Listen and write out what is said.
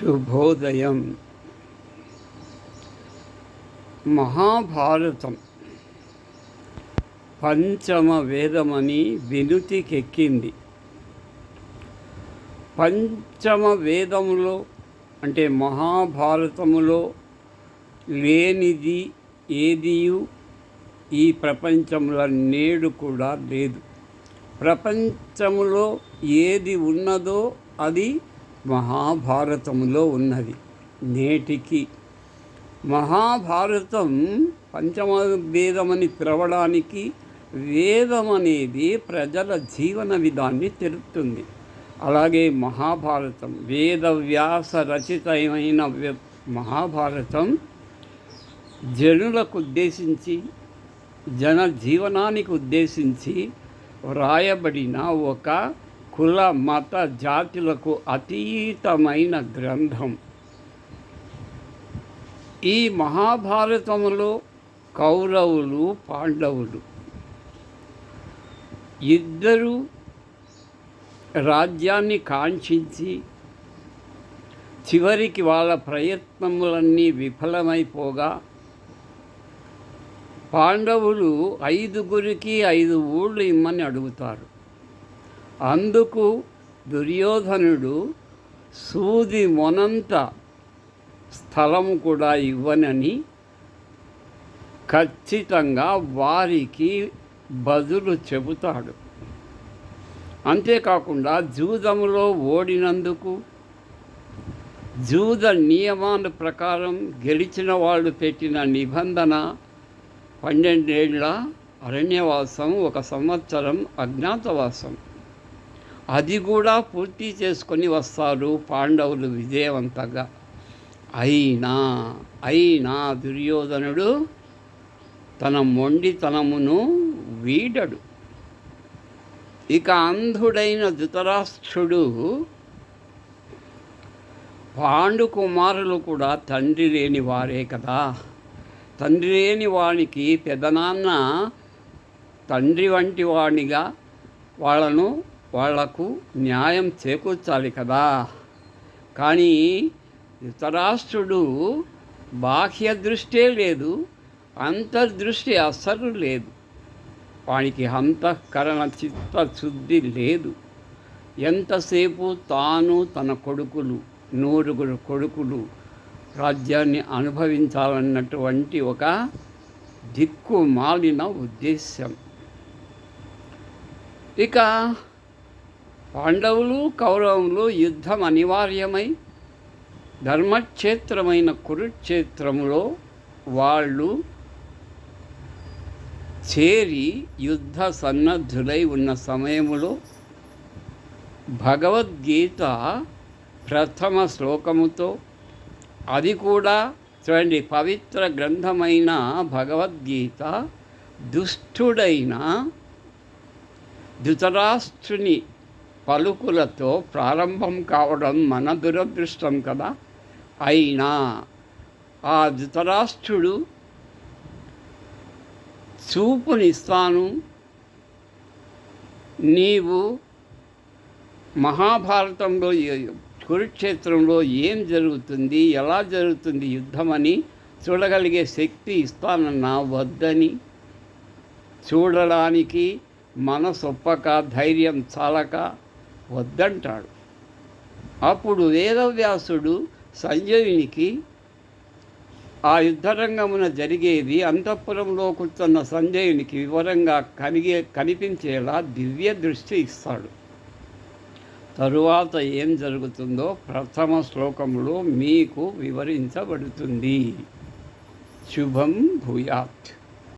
శుభోదయం. మహాభారతం. పంచమ వేదమని వినుతికెక్కింది. పంచమ వేదములో అంటే మహాభారతములో లేనిది ఏదియు ఈ ప్రపంచంలో నేడు కూడా లేదు. ప్రపంచములో ఏది ఉన్నదో అది మహాభారతంలో ఉన్నది నేటికి మహాభారతం పంచమ వేదమని పిలవడానికి వేదం అనేది ప్రజల జీవన విధాన్ని తెలుపుతుంది అలాగే మహాభారతం వేదవ్యాస రచితమైన మహాభారతం జనులకు ఉద్దేశించి జన జీవనానికి ఉద్దేశించి వ్రాయబడిన ఒక కుల మత జాతులకు అతీతమైన గ్రంథం. ఈ మహాభారతంలో కౌరవులు పాండవులు ఇద్దరు రాజ్యాన్ని కాంక్షించి చివరికి వాళ్ళ ప్రయత్నములన్నీ విఫలమైపోగా పాండవులు ఐదుగురికి ఐదు ఊళ్ళు ఇమ్మని అడుగుతారు. అందుకు దుర్యోధనుడు సూది మొనంత స్థలం కూడా ఇవ్వనని ఖచ్చితంగా వారికి బదులు చెబుతాడు. అంతేకాకుండా జూదములో ఓడినందుకు జూద నియమాల ప్రకారం గెలిచిన వాళ్ళు పెట్టిన నిబంధన పన్నెండేళ్ళ అరణ్యవాసం ఒక సంవత్సరం అజ్ఞాతవాసం. అది కూడా పూర్తి చేసుకొని వస్తారు పాండవులు విజయవంతంగా. అయినా అయినా దుర్యోధనుడు తన మొండితనమును వీడడు. ఇక అంధుడైన ధృతరాష్ట్రుడు పాండు కుమారులు కూడా తండ్రి లేని వారే కదా. తండ్రి లేని వానికి పెదనాన్న తండ్రి వంటి వాడిగా వాళ్ళను వాళ్ళకు న్యాయం చేకూర్చాలి కదా. కానీ ధృతరాష్ట్రుడు బాహ్య దృష్టే లేదు అంతర్దృష్టి అస్సలు లేదు. వానికి అంతఃకరణ చిత్తశుద్ధి లేదు. ఎంతసేపు తాను తన కొడుకులు నూరుగురు కొడుకులు రాజ్యాన్ని అనుభవించాలన్నటువంటి ఒక దిక్కు మాలిన ఉద్దేశ్యం. ఇక పాండవులు కౌరవులు యుద్ధం అనివార్యమై ధర్మక్షేత్రమైన కురుక్షేత్రములో వాళ్ళు చేరి యుద్ధ సన్నద్ధులై ఉన్న సమయములో భగవద్గీత ప్రథమ శ్లోకముతో అది కూడా చూడండి పవిత్ర గ్రంథమైన భగవద్గీత దుష్టుడైన ధృతరాష్ట్రుని పలుకులతో ప్రారంభం కావడం మన దురదృష్టం కదా? అయినా ఆ ధృతరాష్ట్రుడు చూపునిస్తాను. నీవు మహాభారతంలో కురుక్షేత్రంలో ఏం జరుగుతుంది? ఎలా జరుగుతుంది యుద్ధమని చూడగలిగే శక్తి ఇస్తానన్నా వద్దని చూడడానికి మనసొప్పక ధైర్యం చాలక వద్దంటాడు. అప్పుడు వేదవ్యాసుడు సంజయునికి ఆ యుద్ధరంగమున జరిగేది అంతఃపురంలో కూర్చున్న సంజయునికి వివరంగా కనిగే కనిపించేలా దివ్య దృష్టి ఇస్తాడు. తరువాత ఏం జరుగుతుందో ప్రథమ శ్లోకంలో మీకు వివరించబడుతుంది. శుభం భూయాత్.